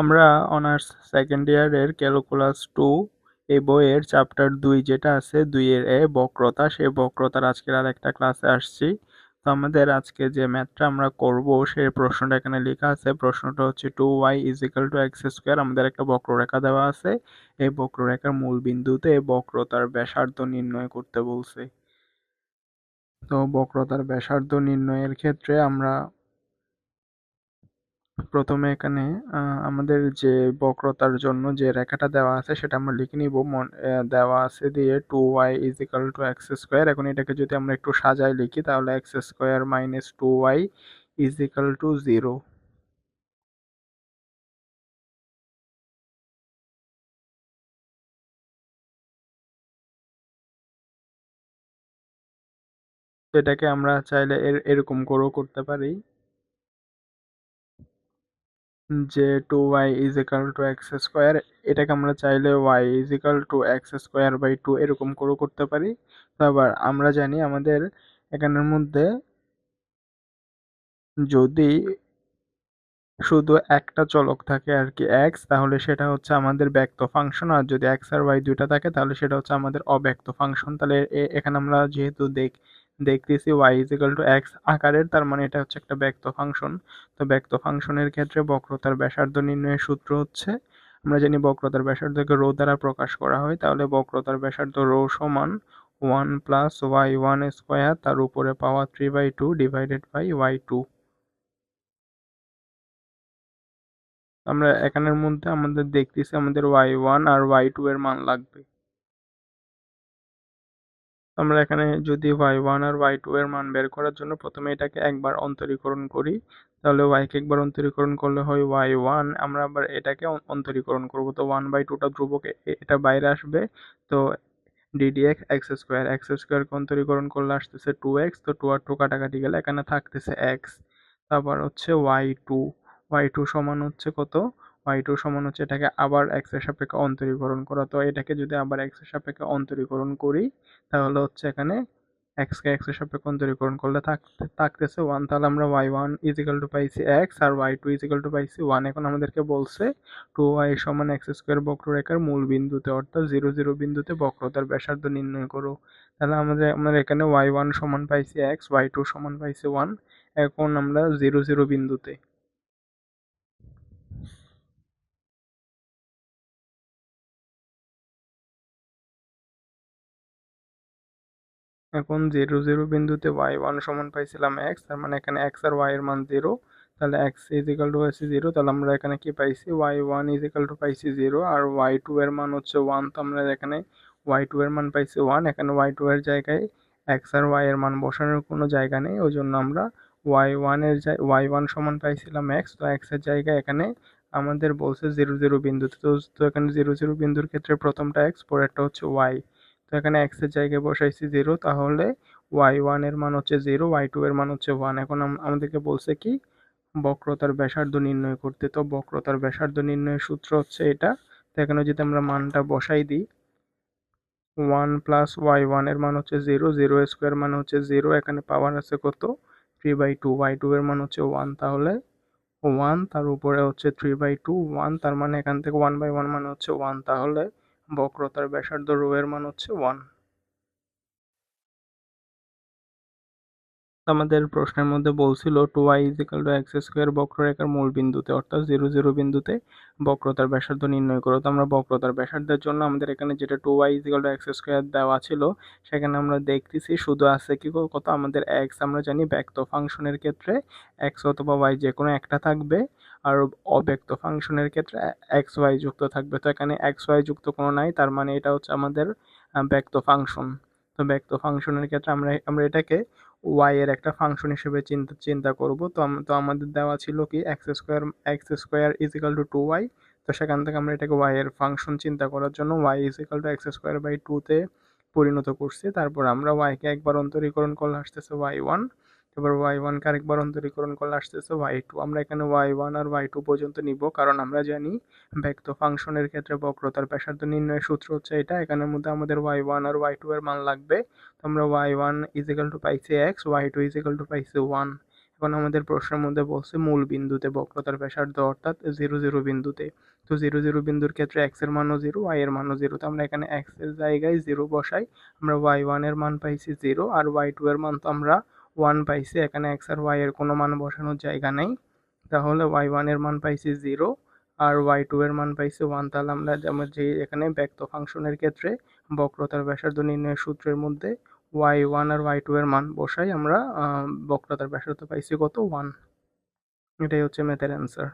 আমরা honours second ইয়ারের calculus two এই বইয়ের চ্যাপ্টার দুই যেটা আছে, দুইয়ের এ বক্রতা সেই বক্রতার আজকের আর একটা ক্লাসে আসছি। তো আমাদের আজকে যে ম্যাথটা আমরা করব সেই প্রশ্নটা এখানে লেখা আছে। প্রশ্নটা হচ্ছে two y is equal to x square আমাদের একটা বক্ররেখা দেওয়া আছে। এই বক্ররেখার মূল বিন্দুতে এই বক্রতার ব্যাসার্ধ নির্ণয় করতে বলছে। তো বক্রতার ব্যাসার্ধ নির্ণয়ের ক্ষেত্রে আমরা প্রথমে এখানে আমাদের যে বক্রতার জন্য যে রেখাটা দেওয়া আছে সেটা আমরা লিখে নিব। দেওয়া আছে দিয়ে two y is equal to x square এখন এটাকে যদি আমরা একটু সাজায় লিখি, তাহলে x square minus two y is equal to zero এটাকে আমরা চাইলে এরকম করেও করতে পারি। যে two y is equal to x square এটাকে আমরা চাইলে y is equal to x square by two এরকম করেও করতে পারি। তো আবার আমরা জানি আমাদের এখানের মধ্যে যদি শুধু একটা চলক থাকে আর কি এক্স তাহলে সেটা হচ্ছে আমাদের ব্যক্ত ফাংশন আর যদি এক্স আর ওয়াই দুইটা থাকে, তাহলে সেটা হচ্ছে আমাদের অব্যক্ত ফাংশন তাহলে এখানে আমরা যেহেতু দেখ দেখতেছি টু এক্স আকারের, তার মানে এটা হচ্ছে একটা ব্যক্ত ফাংশন তো ব্যক্ত ফাংশনের ক্ষেত্রে বক্রতার ব্যাসার্ধ নির্ণয়ের সূত্র হচ্ছে, আমরা জানি বক্রতার ব্যাসার্ধকে রো দ্বারা প্রকাশ করা হয়, তাহলে বক্রতার ব্যাসার্ধ রো সমান one plus y one square তার উপরে power three by two divided by y two আমরা এখানের মধ্যে আমাদের দেখতেছি আমাদের ওয়াই ওয়ান আর ওয়াই টু এর মান লাগবে। আমরা এখানে যদি ওয়াই ওয়ান আর ওয়াই টু এর মান বের করার জন্য প্রথমে এটাকে একবার অন্তরীকরণ করি, তাহলে ওয়াইকে একবার অন্তরীকরণ করলে হয় ওয়াই ওয়ান আমরা আবার এটাকে অন্তরীকরণ করব। তো ওয়ান বাই টুটা ধ্রুবক এটা বাইরে আসবে। তো ডিডিএক্স এক্স স্কোয়ার এক্স স্কোয়ারকে অন্তরীকরণ করলে আসতেছে টু এক্স তো টু আর টু কাটাকাটি গেলে এখানে থাকতেছে এক্স তারপর হচ্ছে ওয়াই টু ওয়াই টু সমান হচ্ছে কত? ওয়াই টু সমান হচ্ছে এটাকে আবার এক্সের সাপেক্ষে অন্তরীকরণ করা। তো এটাকে যদি আবার এক্সের সাপেক্ষে অন্তরীকরণ করি, তাহলে হচ্ছে এখানে এক্স এক্সকে এক্সের সাপেক্ষে অন্তরীকরণ করলে থাকতেছে ওয়ান তাহলে আমরা y one is equal to পাইছি x R y two is equal to পাইছি ওয়ান এখন আমাদেরকে বলছে টু ওয়াই সমান এক্স স্কোয়ার বক্ররেখার মূল বিন্দুতে, অর্থাৎ জিরো জিরো বিন্দুতে বক্রতার ব্যাসার্ধ নির্ণয় করো। তাহলে আমাদের, আমরা এখানে ওয়াই ওয়ান সমান পাইছি এক্স ওয়াই টু সমান পাইছি ওয়ান এখন আমরা জিরো জিরো বিন্দুতে এখন জিরো জিরো বিন্দুতে ওয়াই ওয়ান সমান পাইছিলাম এক্স তার মানে এখানে এক্স আর ওয়াই এর মান জিরো তাহলে এক্স ইজ ইকাল টু হয়েছে জিরো তাহলে আমরা এখানে কি পাইছি? Y one is equal to পাইছি জিরো আর ওয়াই টু এর মান হচ্ছে ওয়ান তো আমরা এখানে ওয়াই টু এর মান পাইছি ওয়ান এখানে ওয়াই টু এর জায়গায় এক্স আর ওয়াই এর মান বসানোর কোনো জায়গা নেই ওই জন্য আমরা ওয়াই ওয়ানের ওয়াই ওয়ান সমান পাইছিলাম এক্স তো এক্সের জায়গায় এখানে আমাদের বলছে জিরো জিরো বিন্দুতে, তো এখানে জিরো জিরো বিন্দুর ক্ষেত্রে প্রথমটা এক্স পরেরটা হচ্ছে ওয়াই তো এখানে এক্সের জায়গায় বসাইছি জিরো তাহলে ওয়াই ওয়ানের মান হচ্ছে জিরো ওয়াই টু এর মান হচ্ছে ওয়ান এখন আমাদেরকে বলছে কি, বক্রতার ব্যাসার্ধ নির্ণয় করতে। তো বক্রতার ব্যাসার্ধ নির্ণয়ের সূত্র হচ্ছে এটা। তো এখানে যদি আমরা মানটা বসাই দিই ওয়ান প্লাস ওয়াই ওয়ানের মান হচ্ছে জিরো জিরো স্কোয়ার মান হচ্ছে জিরো এখানে পাওয়ার আছে কত? Three by two y two এর মান হচ্ছে ওয়ান তাহলে ওয়ান তার উপরে হচ্ছে থ্রি বাই টু ওয়ান তার মানে এখান থেকে ওয়ান বাই ওয়ান মানে হচ্ছে ওয়ান তাহলে বক্রতার ব্যাসার্ধ রো এর মান হচ্ছে ওয়ান আমাদের প্রশ্নের মধ্যে বলছিল two y is equal to x square বক্ররেখার মূল বিন্দুতে, অর্থাৎ জিরো জিরো বিন্দুতে বক্রতার ব্যাসার্ধ নির্ণয় করো। তো আমরা বক্রতার ব্যাসার্ধের জন্য আমাদের এখানে যেটা two y is equal to x square দেওয়া ছিল, সেখানে আমরা দেখতেছি শুধু আছে কি কত? আমাদের এক্স আমরা জানি ব্যক্ত ফাংশনের ক্ষেত্রে এক্স অথবা ওয়াই যে কোনো একটা থাকবে। আর অব্যক্ত ফাংশনের ক্ষেত্রে এক্স ওয়াই যুক্ত থাকবে। তো এখানে এক্স ওয়াই যুক্ত কোনো নাই, তার মানে এটা হচ্ছে আমাদের ব্যক্ত ফাংশন। তো ব্যক্ত ফাংশনের ক্ষেত্রে আমরা আমরা এটাকে ওয়াই এর একটা ফাংশন হিসেবে চিন্তা চিন্তা করব। তো তো আমাদের দেওয়া ছিল কি, x square x square is equal to two two. Y সেখান থেকে আমরা এটাকে ওয়াই এর ফাংশন চিন্তা করার জন্য y is equal to x square by টুতে পরিণত করছি। তারপর আমরা ওয়াইকে একবার অন্তরীকরণ করলে আসতেছে ওয়াই ওয়ান। এবার ওয়াই ওয়ানকে আরেকবার অন্তরীকরণ করলে আসতেছে ওয়াই টু আমরা এখানে ওয়াই ওয়ান আর ওয়াই টু পর্যন্ত নিব, কারণ আমরা জানি ব্যক্ত ফাংশনের ক্ষেত্রে বক্রতার ব্যাসার্ধ নির্ণয়ের সূত্র হচ্ছে এটা। এখানের মধ্যে আমাদের ওয়াই ওয়ান আর ওয়াই টু এর মান লাগবে। তো আমরা y one is equal to পাইছি x y two is equal to পাইছি ওয়ান এখন আমাদের প্রশ্নের মধ্যে বলছে মূল বিন্দুতে বক্রতার ব্যাসার্ধ অর্থাৎ জিরো জিরো বিন্দুতে। তো জিরো জিরো বিন্দুর ক্ষেত্রে এক্সের মানও জিরো ওয়াই এর মানও জিরো তো আমরা এখানে এক্সের জায়গায় জিরো বসাই। আমরা ওয়াই ওয়ানের মান পাইছি জিরো আর ওয়াই টু এর মান তো আমরা ওয়ান পাইছে, এখানে এক্স আর ওয়াই এর কোনো মান বসানোর জায়গা নেই। তাহলে ওয়াই ওয়ানের মান পাইছি জিরো আর ওয়াই টু এর মান পাইছে ওয়ান তাহলে আমরা যেমন যে এখানে ব্যক্ত ফাংশনের ক্ষেত্রে বক্রতার ব্যাসার্ধ নির্ণয়ের সূত্রের মধ্যে ওয়াই ওয়ান আর ওয়াই টু এর মান বসাই আমরা বক্রতার ব্যাসার্ধ পাইছি কত? ওয়ান এটাই হচ্ছে ম্যাথের অ্যান্সার